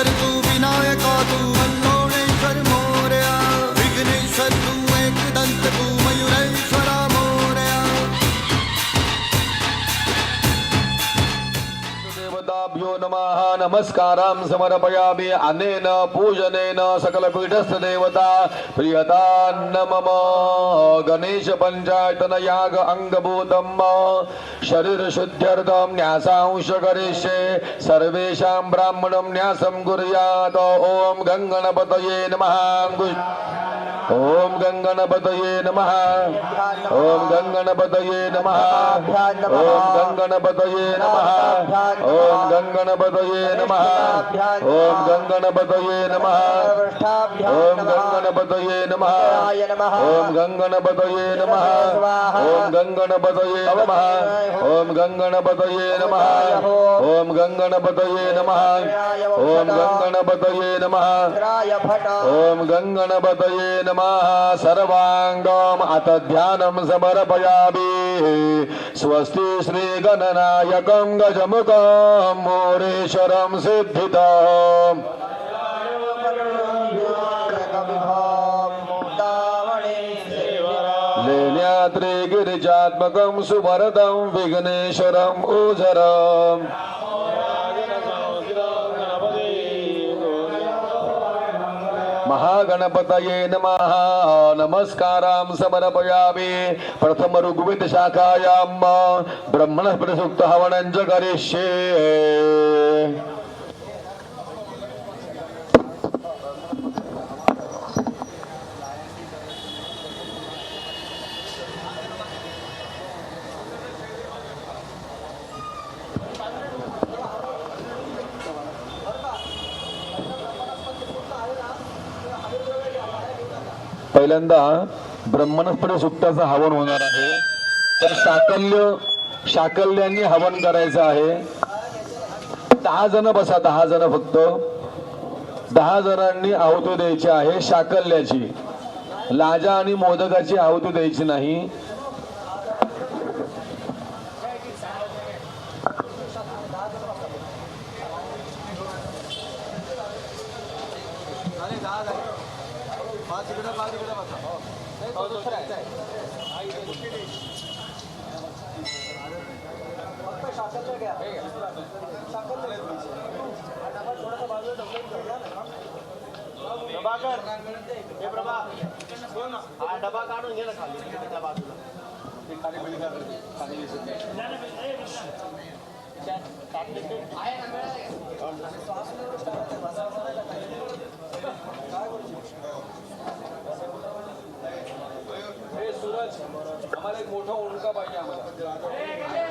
शंकर तू विनायका तू मल्लोणेश्वर मोरया विघ्नेश्वर तू नमः, नमस्कारां समर्पयामि। अनेन पूजनेन सकलपीठस्थ देवता प्रियतान्न मम गणेश पञ्चायतन याग अङ्गभूतं शरीर शुद्ध्यर्थं न्यासांश करिष्ये सर्वेषां ब्राह्मणं न्यासं कुर्यात्। ॐ गङ्गणपतये नमः। ॐ गङ्गणपतये नमः। ॐ गङ्गणपतये नमः ॐ गङ्गणपतये नमः ॐ गङ्गणपतये नमः ॐ गङ्गणपतये नमः ॐ गङ्गणपतये नमः ॐ गङ्गणपतये नमः ॐ गङ्गणपतये नमः ॐ गङ्गणपतये नमः ॐ गङ्गणपतये नमः ॐ गङ्गणपतये नमः ॐ गङ्गणपतये नमः सर्वाङ्गम् अथ ध्यानं समर्पयामि। स्वस्ति श्रीगणनायकं गजमुखं मोरेश्वरं सिद्धितम्। लेण्यात्रे गिरिजात्मकं सुभरदं विघ्नेश्वरम् ओझरम् మహాగణపతయే నమ. నమస్కారాం సమర్పయామి. ప్రథమ ఋగ్వేద శాఖాయాం. బ్రహ్మణ ప్రసక్త హవనం చ पहिल्यांदा ब्रह्मणस्पती सुक्ताचं हवन होणार आहे. तर शाकल्य शाकल्यांनी हवन करायचं आहे. दहा जण बसा दहा जण फक्त. दहा जणांनी आहुती द्यायची आहे शाकल्याची. लाजा आणि मोदकाची आहुती द्यायची नाही. प्रभाकर हे प्रभा. हा डबा काढून घे ना खाली. त्या बाजूला. हे सूरज आम्हाला एक मोठा उंडका पाहिजे आम्हाला.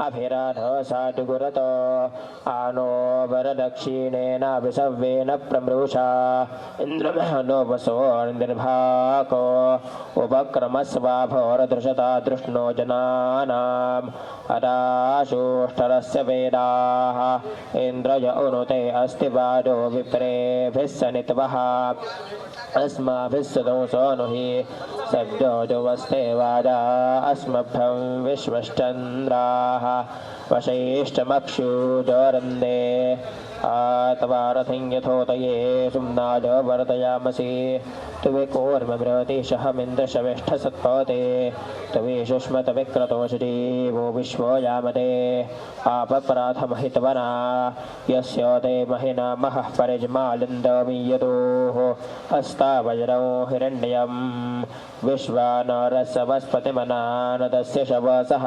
अभिराध साधुगुरत आनो वरदक्षिणेनाभिसव्येन प्रमृषा। इन्द्रमहनो वसो निर्भाको। उपक्रमस्वाभोरदृशता दृष्णो जनानाम्। अदाशोष्टरस्य वेदाः। इन्द्रय उनुते अस्ति वादो विप्रेभिः सनित्वः। अस्माभिः सुदंसो नु हि जुवस्ते वाजा अस्मभ्यं विश्वश्चन्द्राः। वशैष्टमक्षुजोरन्दे आतवारथिं यथोतये सुम्नाज वर्तयामसि तुविकोर्ममृतिशहमिन्द्रशविष्ठसत्पते तुविशुष्मतविक्रतो शुजीवो विश्वो यामते आपप्राथमहितवना। यस्य ते महिना महः परिज्मालिन्दमीयतोः। हस्तावज्रौ हिरण्यं विश्वानरसवस्पतिमनानदस्य शवसः।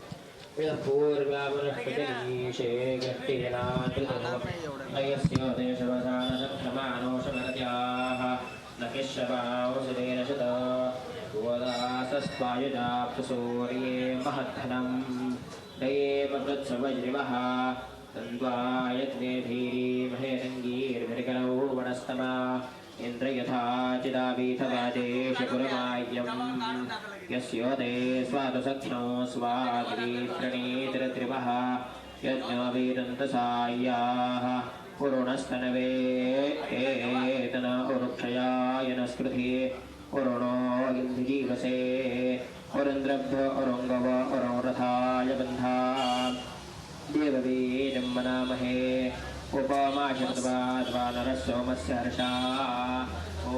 देशवसानसक्षमानो शमरत्याः न किशवांसुरेण शत गोदासस्वायुजाप्तसूर्ये महद्धनं दयेम वृत्सवज्रिवः तन्त्वायज्ञे धीरीमहे रङ्गीर्भिर्गणौ वनस्तमा इन्द्र यथा चिदावीथवादेश पुरमाय्यम् यस्य ते स्वादसख्नो स्वाग्रीप्रणीतिरत्रिवः यज्ञवीरन्तसाय्याः पुरुणस्तनवे एतन उरुक्षयाय नस्कृति उरुणो इन्दिजीवसे उरुन्द्रभ्य उरुङ्गव उरुरथाय बन्धा। देववीजं मनामहे उपमाशब्दवाद्वा नरः सोमस्य हर्षा। ॐ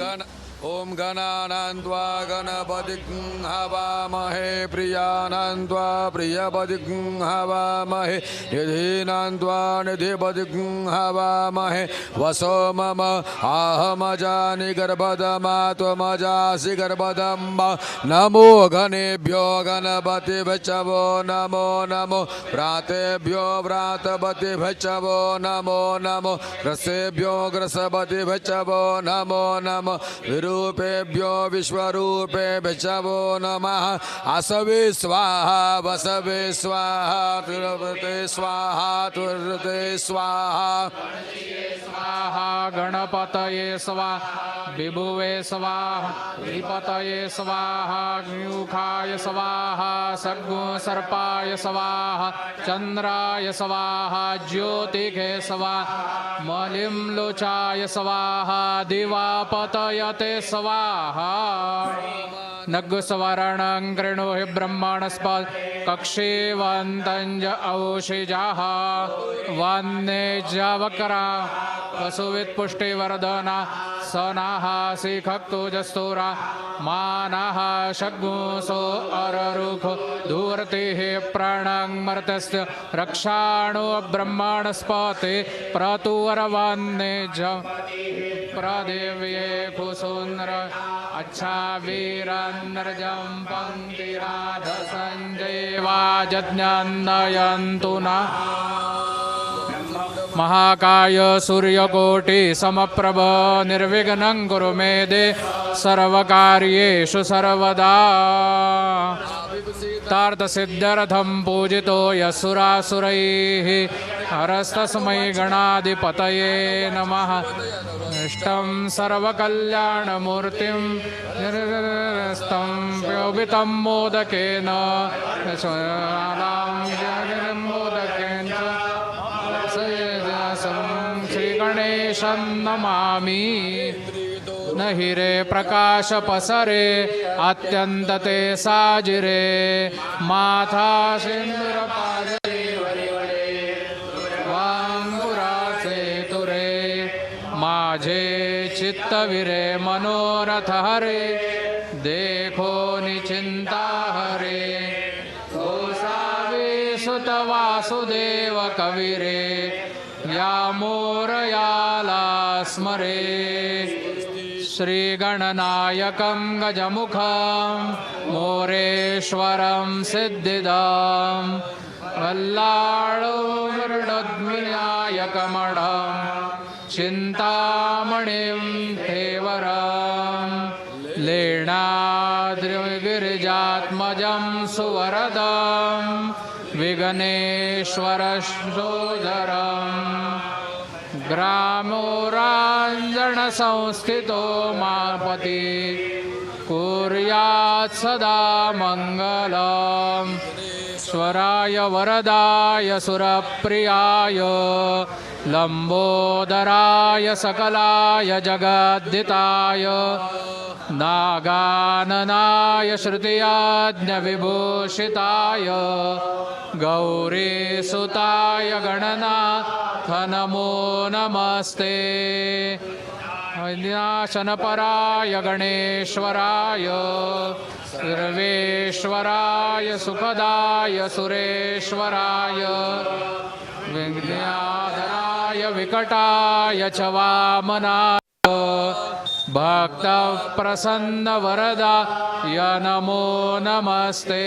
गण ॐ गणानान्त्वा गणपतिं हवामहे प्रियानान्त्वा प्रियपतिं हवामहे निधीनान्त्वा निधिपतिं हवामहे वसो मम आहमजानि गर्भदमा त्वमजासि गर्भदम्ब नमो गणेभ्यो गणपतिभ्यवो नमो नमो। व्रातेभ्यो व्रातपतिभ्यवो नमो नमो। ग्रसेभ्यो ग्रसपतिभ्यवो नमो नमो। विरूपेभ्यो विश्वरूपेभ्यवो नमः। असवे स्वाहा, वसवे स्वाहा तुरते स्वाहा तुरते स्वाहा। स्वाहा गणपतये स्वाहा, विभुवे स्वाहा, विपतये स्वाहा न्यूखाय स्वाहा सद्गु सर्पाय स्वाहा, चन्द्राय स्वाहा ज्योतिषे स्वाहा, मलिं लोचाय स्वाहा, दिवापतयते स्वाहा। नग्स्वरणं कृणुहि ब्रह्मणस्पद कक्षेवन्तञ्ज औषिजाः। वन्यजवक्रा वसुवित्पुष्टिवर्धना सनाः शिखक्तुजस्तुरा मानः शग्गुसो अररुख धूर्तिः प्रणङ्मर्तस्य रक्षाणो ब्रह्मणस्पते प्रतुवरवन्यज प्रदेव्ये कुसुन्द्र। अच्छा पङ्क्तिराध सञ्जयवाजज्ञान्दयन्तु न। महाकाय सूर्यकोटिसमप्रभ निर्विघ्नं कुरु मे दे सर्वकार्येषु सर्वदा। तार्थसिद्ध्यर्थं पूजितो यस्सुरासुरैः हरस्तस्मै गणाधिपतये नमः। इष्टं सर्वकल्याणमूर्तिं निर्स्तं प्योभितं मोदकेन मोदकेन श्रीगणेशं नमामि। कृष्ण हिरे प्रकाश पसरे अत्यंत ते साजिरे। माथा सिंदूर पाजरी वांगुराचे तुरे। माझे चित्तविरे मनोरथ हरे। देखो निचिंता हरे। गोसावे सुत वासुदेव कविरे। या मोरयाला स्मरे। श्रीगणनायकं गजमुखं मोरेश्वरं सिद्धिदां वल्लाळोर्णोद्विनायकमढं चिन्तामणिं हेवरं लेणाद्रिगिरिजात्मजं सुवरदं विघ्नेश्वरशोधरम् ग्रामोराञ्जनसंस्थितो मापति। कुर्यात् सदा मङ्गलम्। स्वराय वरदाय सुरप्रियाय। लम्बोदराय सकलाय जगद्दिताय नागाननाय श्रुतियाज्ञविभूषिताय गौरीसुताय गणनाथ नमो नमस्ते विनाशनपराय गणेश्वराय सर्वेश्वराय सुखदाय सुरेश्वराय विघ्नाधराय विकटाय च वरदा या नमो नमस्ते।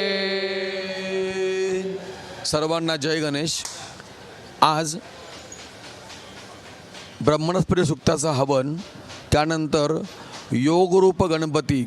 सर्वांना जय गणेश. आज ब्रह्मणस्पती सुक्ताचं हवन त्यानंतर योगरूप गणपती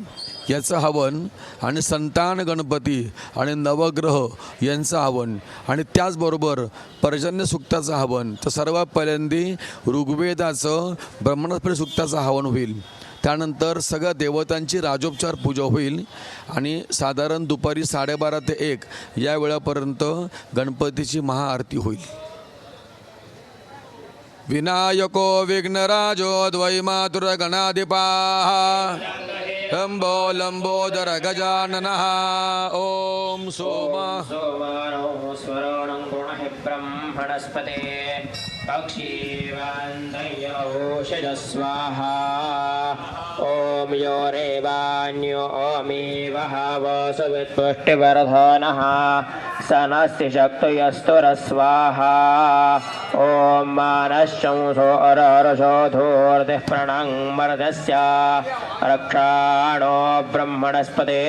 याचं हवन आणि संतान गणपती आणि नवग्रह यांचं हवन. आणि त्याचबरोबर पर्जन्य सुक्ताचं हवन. तर सर्वात पहिल्यांदी ऋग्वेदाचं ब्रह्मणस्पती सुक्ताचं हवन होईल. त्यानंतर सगळ्या देवतांची राजोपचार पूजा होईल. आणि साधारण दुपारी साडेबारा ते एक या वेळापर्यंत गणपतीची महाआरती होईल. विनायको विघ्नराजो द्वैमातुरगणाधिपाः लम्बो लम्बोदर गजाननः ॐ सोमा सोमानो स्वरोणं गुणहि ब्रह्मणस्पते पक्षीवान्तयोषज स्वाहा ॐ यो रेवान्यो ओमेवः वसुवित्पुष्टिवर्धनः स नस्ति शक्तयस्तुरस्वाहा ॐ मानश्चंसो अरर्षो धूर्तिः प्रणङ् मर्दस्य। रक्षाणो ब्रह्मणस्पते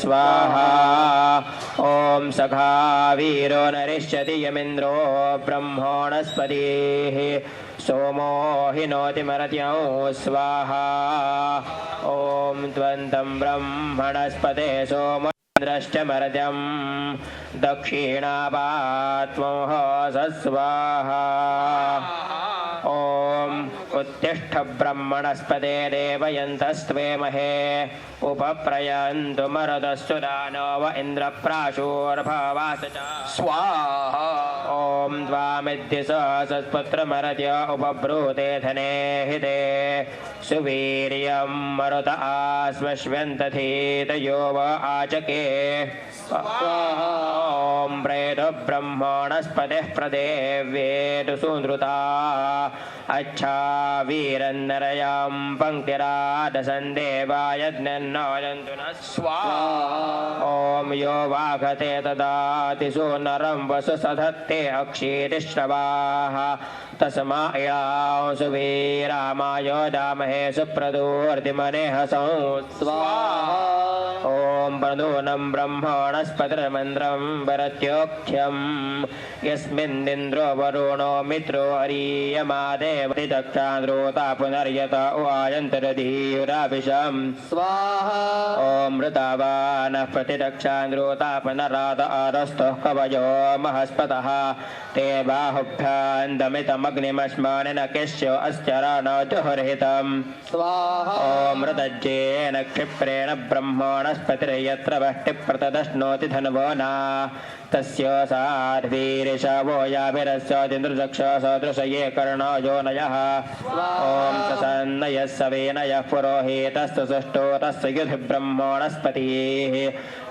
स्वाहा। ॐ सखा वीरो नरिष्यति यमिन्द्रो ब्रह्मणस्पतिः। सोमो हिनोति मरत्यौ स्वाहा। ॐ द्वन्द्वं ब्रह्मणस्पते सोम द्रष्टमर्द्यं दक्षिणापात्मोह सस्वाहा ॐ उत्तिष्ठ ब्रह्मणस्पते देवयन्तस्त्वेमहे उपप्रयन्तु मरुदस्तु दानव इन्द्रप्राशोर्भवास च स्वाहा ॐ द्वामिद्य सत्पुत्रमरत्य उपब्रूते धने हिते सुवीर्यं मरुत आश्वश्वन्तथीतयो व आचके ॐ प्रेतो ब्रह्मणस्पतिः प्रदेव्येतु सुनृता अच्छा वीरन्नरयां पङ्क्तिरादसन्देवायज्ञन्नोजन्तु न स्वाहा ॐ यो वाघते ददाति सुनरं वसु सधत्ते अक्षीतिश्रवाः तस्मा इळां सुवीरामाय दामहे सुप्रदूर्तिमनेह स्वाहा ॐ प्रदूनं ब्रह्मणस्पतिर्मन्त्रं वरत्योख्यं यस्मिन्निन्द्रो वरुणो मित्रो अरीयमादेव दक्षान्द्रोता पुनर्यत उवायन्तरधीराभिषं स्वाहा। ॐ मृतावानः प्रतिदक्षान्द्रोता पुनराद आरस्तुः कवयो महस्पतः। ते बाहुभ्यान्दमितमग्निमश्मानिन किश्च अस्चरण जुहुर्हितं स्वाहा। ॐ मृतज्येन क्षिप्रेण ब्रह्मणस्पतिर्यत्र वष्टिप्रतदश्नोति धन्वो न। तस्य सार्वीरिषवो याभिरस्योदिन्द्रदक्ष सदृशये कर्णो योनयः ॐ सन्नयः सवेनयः पुरोहितस्तु सुष्टो तस्य युधि ब्रह्मणस्पतिः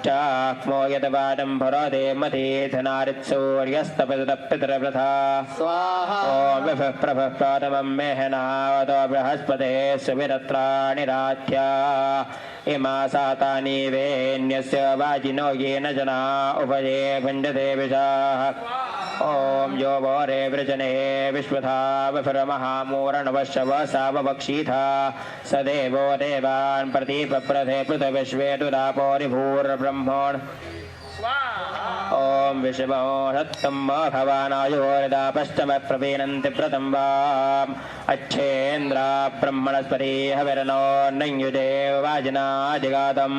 चाक्मो यद्वाडम्भरो देमति धनारित्सूर्यस्तपितरपितरवृथा स्वाहा। ॐ विभः प्रभः प्रातमं मेहनावतो बृहस्पते सुविरत्राणि राध्या इमा सातानि वेन्यस्य वाजिनो येन जना उपये भञ्जते विषाः ॐ यो वोरे वृजने विश्वथा विफुरमहामूरणवशव सावभक्षीथा स देवो देवान् प्रतीपप्रथे पृथविश्वे दुरापोरिभूर्ब्रह्मण् ॐ विष्णो सत्तं भवानायोरिदापश्चमप्रवीणन्ति व्रतं वाम् अच्छेन्द्रा ब्रह्मणस्पति हविर्नो नञ्युदेव वाजिनादिगातम्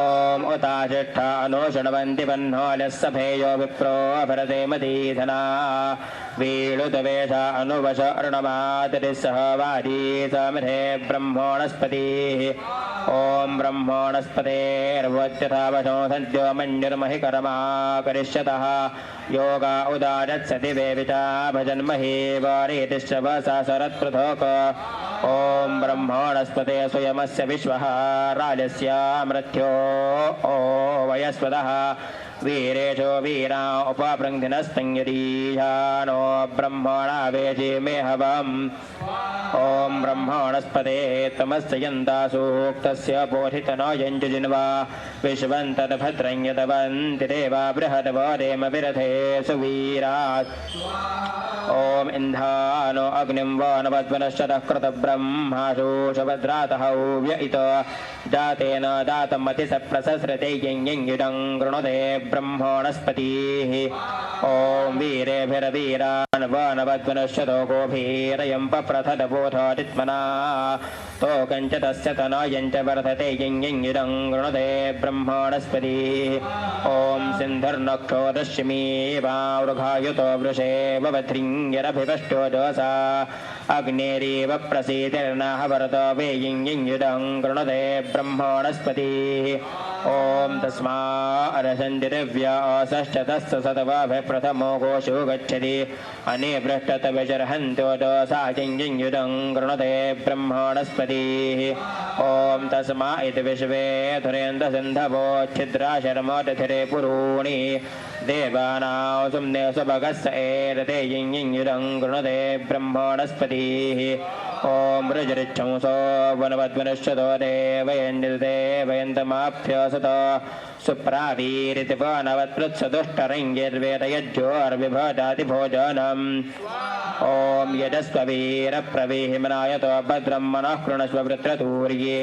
ॐ उताशिष्ठा अनुषण्वन्ति बह्नोलस्सभेयो विप्रो अभरते मदीधना वीळुतवेष अनुवश अर्णमातरिः सह वारी समिधे ब्रह्मणस्पतिः ॐ ब्रह्मणस्पतेर्वत्यथा वशो सद्यो मन्युर्महि कर्मा करिष्यतः योगा उदारत्सति वेविता भजन्महि वारेतिश्च वसा शरत्पृथक्। ॐ ब्रह्मणस्पते स्वयमस्य विश्वः राजस्य मृत्यो ओ वयस्वतः वीरेशो वीरा उपपृङ्गिनस्तङ्यदीशानो ब्रह्मणा वेजे मे हवम्। ॐ ब्रह्मणस्पते तमस्य यन्ता सूक्तस्य बोधितनो यञ्जुजिन्वा विश्वं तद्भद्रं यतवन्ति देवा बृहद्वदेम विरथे सुवीरात् ॐ इन्धानो अग्निं वनवद्वनश्चतः कृतब्रह्माशोषभद्रातः व्य इत। जातेन दातमतिसप्रसस्रते यञ्यङ्गिडं कृणुते ब्रह्मणस्पतिः ॐ वीरेभिरवीरान् वनवद्वनश्चतो गोभीरयं पप्रथदबोधोदित्मना तोकञ्च तस्य तनयञ्च वर्धते यञ्यङ्गिडं कृणुते ब्रह्मणस्पतिः। ॐ सिन्धुर्नक्षोदश्यमी वावृघायुतो वृषे भवद्रिङ्गिरभिपष्टो दोसा अग्नेरीव प्रसीतिर्नः वरत वेयिञ्युडं कृणुते ब्रह्मणस्पतिः। ॐ तस्मा अरसन्ति तस्य सतवाभिप्रथमो गोषो गच्छति। अनिभृष्टतविजर्हन्तो दोसा चिञ्जिञ्युडं कृणुते ब्रह्मणस्पतिः। ॐ तस्मा इति विश्वे धुरेन्द्रसिन्धवो छिद्रा शर्मोदधिरे पुरूणि देवानां सुम्ने सुभगस्य एरते यिञ्जिञ्युडं कृणुते ब्रह्मणस्पतिः। ॐ ऋजृच्छंसो वनवद्वनश्चतो देवयन्निर्देवयन्तमाभ्यसत सुप्रावीरिति वनवत्पृत्सदुष्टरङ्गिर्वेदयज्जोर्विभदातिभोजनम् ॐ यजस्ववीरप्रवीहिमनायतो भद्रं मनः कृणस्व वृत्रतूर्ये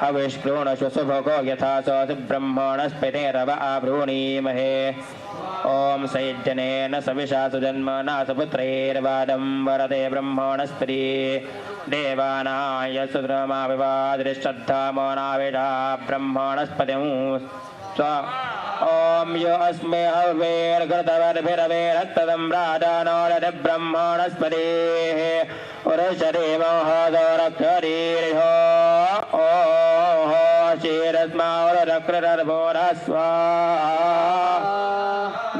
हविष्कृणस्व सुभगो यथा स ब्रह्मणस्पतिरव आभ्रूणीमहे ॐ सैज्जनेन सविशा सुजन्मना सुपुत्रैर्वादं वरदे ब्रह्मणस्पति देवानाय सुद्रमाविवादृश्रद्धामो नाविडा ब्रह्मणस्पतिं स्व ॐ यो अस्मे हवेर्घृतवर्भिरवेरक्तदं राजानोरथ ब्रह्मणस्पतिः उरुषरेमोहदोरक्षरीर्हो ओः क्षीरस्मारक्ररभोरस्वा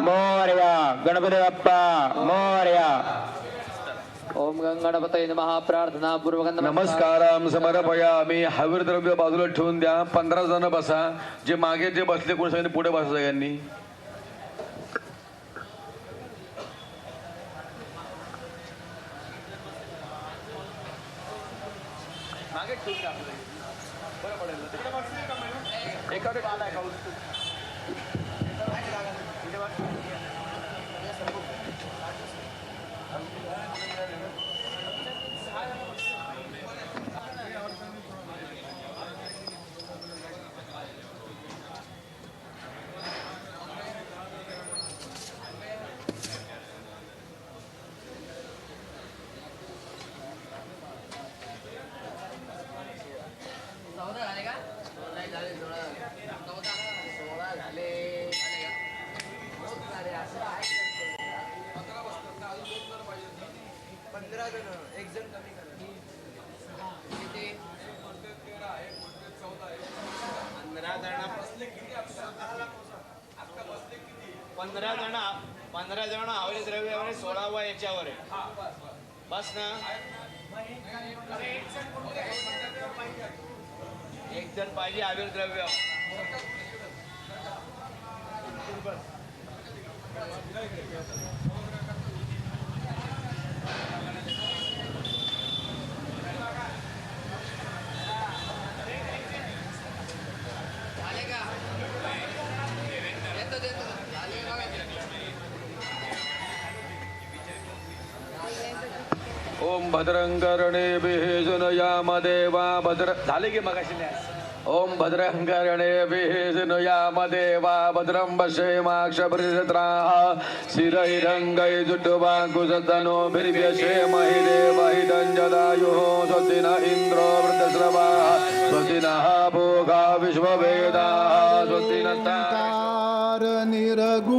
मोर्या गणपती ओम नमः प्रार्थना पूर्वक नमस्काराम समर्पयामी। हवीर द्रव्य बाजूला ठेवून द्या. पंधरा जण बसा. जे मागे जे बसले कोण सगळ्यांनी पुढे बसा सगळ्यांनी. कमी पंधरा जण पंधरा जण पंधरा द्रव्य आणि सोळावा याच्यावर आहे बस ना एक जण पाहिजे आविर द्रव्य भद्रं कर्णेभिः शृणुयामदेवा भद्र झाले की मगाशी ॐ भद्रं कर्णेभिः शृणुयामदेवा भद्रं पश्येमाक्षभृषत्राः शिरैरङ्गैजुटुवाकुशतनोभिर्व्यशेमहि देवहिदञ्जदायुः स्वतिन इन्द्रो वृतस्रवाः स्वतिनः भोगा विश्ववेदाः स्वतिनता निरगुणरूपा